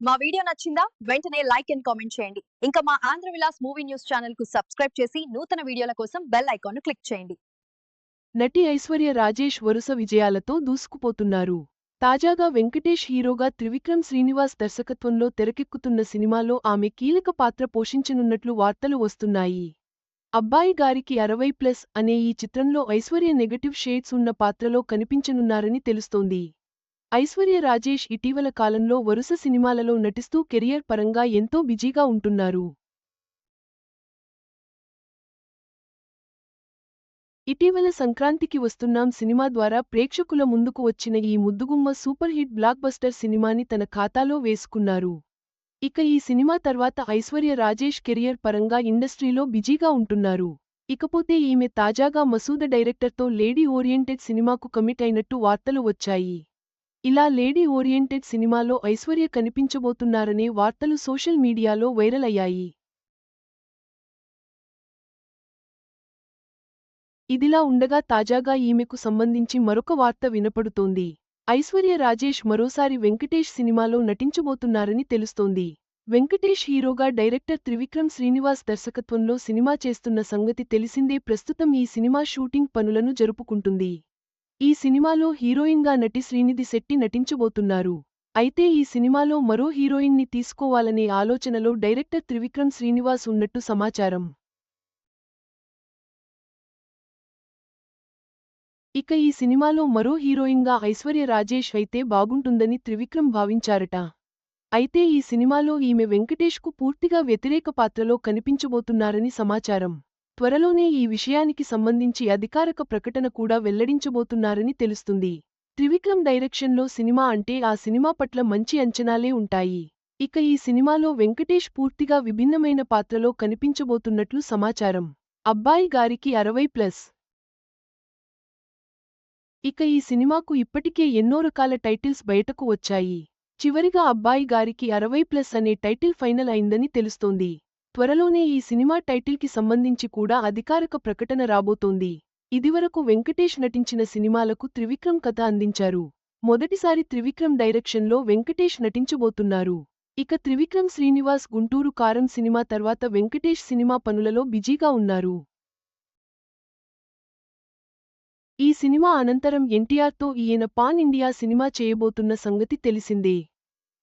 మా వీడియో నచ్చిందా? వెంటనే లైక్ అండ్ కామెంట్ చేయండి. ఇంకా మా ఆంధ్ర విలాస్ మూవీ న్యూస్ ఛానల్కు సబ్స్క్రైబ్ చేసి నూతన వీడియోల కోసం బెల్ ఐకాన్ను క్లిక్ చేయండి. నటి ఐశ్వర్య రాజేష్ వరుస విజయాలతో దూసుకుపోతున్నారు. తాజాగా వెంకటేష్ హీరోగా త్రివిక్రమ్ శ్రీనివాస్ దర్శకత్వంలో తెరకెక్కుతున్న సినిమాలో ఆమె కీలక పాత్ర పోషించనున్నట్లు వార్తలు వస్తున్నాయి. అబ్బాయి గారికి అరవై ప్లస్ అనే ఈ చిత్రంలో ఐశ్వర్య నెగటివ్ షేడ్స్ ఉన్న పాత్రలో కనిపించనున్నారని తెలుస్తోంది. ఐశ్వర్య రాజేష్ ఇటీవల కాలంలో వరుస సినిమాలలో నటిస్తూ కెరియర్ పరంగా ఎంతో బిజీగా ఉంటున్నారు. ఇటీవల సంక్రాంతికి వస్తున్నాం సినిమా ద్వారా ప్రేక్షకుల ముందుకు వచ్చిన ఈ ముద్దుగుమ్మ సూపర్ హిట్ బ్లాక్ బస్టర్ సినిమాని తన ఖాతాలో వేసుకున్నారు. ఇక ఈ సినిమా తర్వాత ఐశ్వర్య రాజేష్ కెరియర్ పరంగా ఇండస్ట్రీలో బిజీగా ఉంటున్నారు. ఇకపోతే ఈమె తాజాగా మసూద డైరెక్టర్తో లేడీ ఓరియంటెడ్ సినిమాకు కమిట్ అయినట్టు వార్తలు వచ్చాయి. ఇలా లేడీ ఓరియంటెడ్ సినిమాలో ఐశ్వర్య కనిపించబోతున్నారనే వార్తలు సోషల్ మీడియాలో వైరల్ అయ్యాయి. ఇదిలా ఉండగా తాజాగా ఈమెకు సంబంధించి మరొక వార్త వినపడుతోంది. ఐశ్వర్య రాజేష్ మరోసారి వెంకటేష్ సినిమాలో నటించబోతున్నారని తెలుస్తోంది. వెంకటేష్ హీరోగా డైరెక్టర్ త్రివిక్రమ్ శ్రీనివాస్ దర్శకత్వంలో సినిమా చేస్తున్న సంగతి తెలిసిందే ప్రస్తుతం ఈ సినిమా షూటింగ్ పనులను జరుపుకుంటుంది. ఈ సినిమాలో హీరోయిన్గా నటి శ్రీనిధి శెట్టి నటించబోతున్నారు. అయితే ఈ సినిమాలో మరో హీరోయిన్ని తీసుకోవాలనే ఆలోచనలో డైరెక్టర్ త్రివిక్రమ్ శ్రీనివాస్ ఉన్నట్టు సమాచారం. ఇక ఈ సినిమాలో మరో హీరోయిన్గా ఐశ్వర్య రాజేష్ అయితే బాగుంటుందని త్రివిక్రమ్ భావించారట. అయితే ఈ సినిమాలో ఈమె వెంకటేష్కు పూర్తిగా వ్యతిరేక పాత్రలో కనిపించబోతున్నారని సమాచారం. త్వరలోనే ఈ విషయానికి సంబంధించి అధికారక ప్రకటన కూడా వెల్లడించబోతున్నారని తెలుస్తుంది. త్రివిక్రమ్ డైరెక్షన్లో సినిమా అంటే ఆ సినిమా పట్ల మంచి అంచనాలే ఉంటాయి. ఇక ఈ సినిమాలో వెంకటేష్ పూర్తిగా విభిన్నమైన పాత్రలో కనిపించబోతున్నట్లు సమాచారం. అబ్బాయి గారికి అరవై ప్లస్. ఇక ఈ సినిమాకు ఇప్పటికే ఎన్నో రకాల టైటిల్స్ బయటకు వచ్చాయి. చివరిగా అబ్బాయి గారికి అరవై ప్లస్ అనే టైటిల్ ఫైనల్ అయిందని తెలుస్తోంది. త్వరలోనే ఈ సినిమా టైటిల్కి సంబంధించి కూడా అధికారిక ప్రకటన రాబోతోంది. ఇదివరకు వెంకటేష్ నటించిన సినిమాలకు త్రివిక్రమ్ కథ అందించారు. మొదటిసారి త్రివిక్రమ్ డైరెక్షన్లో వెంకటేష్ నటించబోతున్నారు. ఇక త్రివిక్రమ్ శ్రీనివాస్ గుంటూరు కారం సినిమా తర్వాత వెంకటేష్ సినిమా పనులలో బిజీగా ఉన్నారు. ఈ సినిమా అనంతరం ఎన్టీఆర్తో ఈయన పాన్ ఇండియా సినిమా చేయబోతున్న సంగతి తెలిసిందే.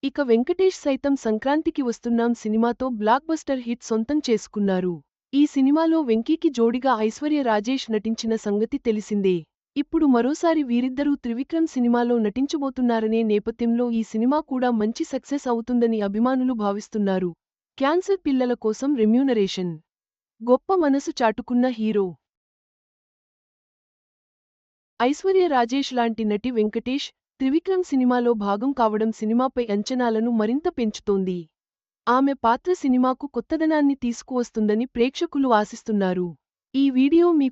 ఇక వెంకటేష్ సైతం సంక్రాంతికి వస్తున్నాం సినిమాతో బ్లాక్ బస్టర్ హిట్ సొంతం చేసుకున్నారు. ఈ సినిమాలో వెంకీకి జోడిగా ఐశ్వర్య రాజేష్ నటించిన సంగతి తెలిసిందే. ఇప్పుడు మరోసారి వీరిద్దరూ త్రివిక్రమ్ సినిమాలో నటించబోతున్నారనే నేపథ్యంలో ఈ సినిమా కూడా మంచి సక్సెస్ అవుతుందని అభిమానులు భావిస్తున్నారు. క్యాన్సర్ పిల్లల కోసం రెమ్యూనరేషన్. గొప్ప మనసు చాటుకున్న హీరో. ఐశ్వర్య రాజేష్ లాంటి నటి వెంకటేష్ త్రివిక్రమ్ సినిమాలో భాగం కావడం సినిమాపై అంచనాలను మరింత పెంచుతోంది. ఆమె పాత్ర సినిమాకు కొత్తదనాన్ని తీసుకువస్తుందని ప్రేక్షకులు ఆశిస్తున్నారు. ఈ వీడియో మీకు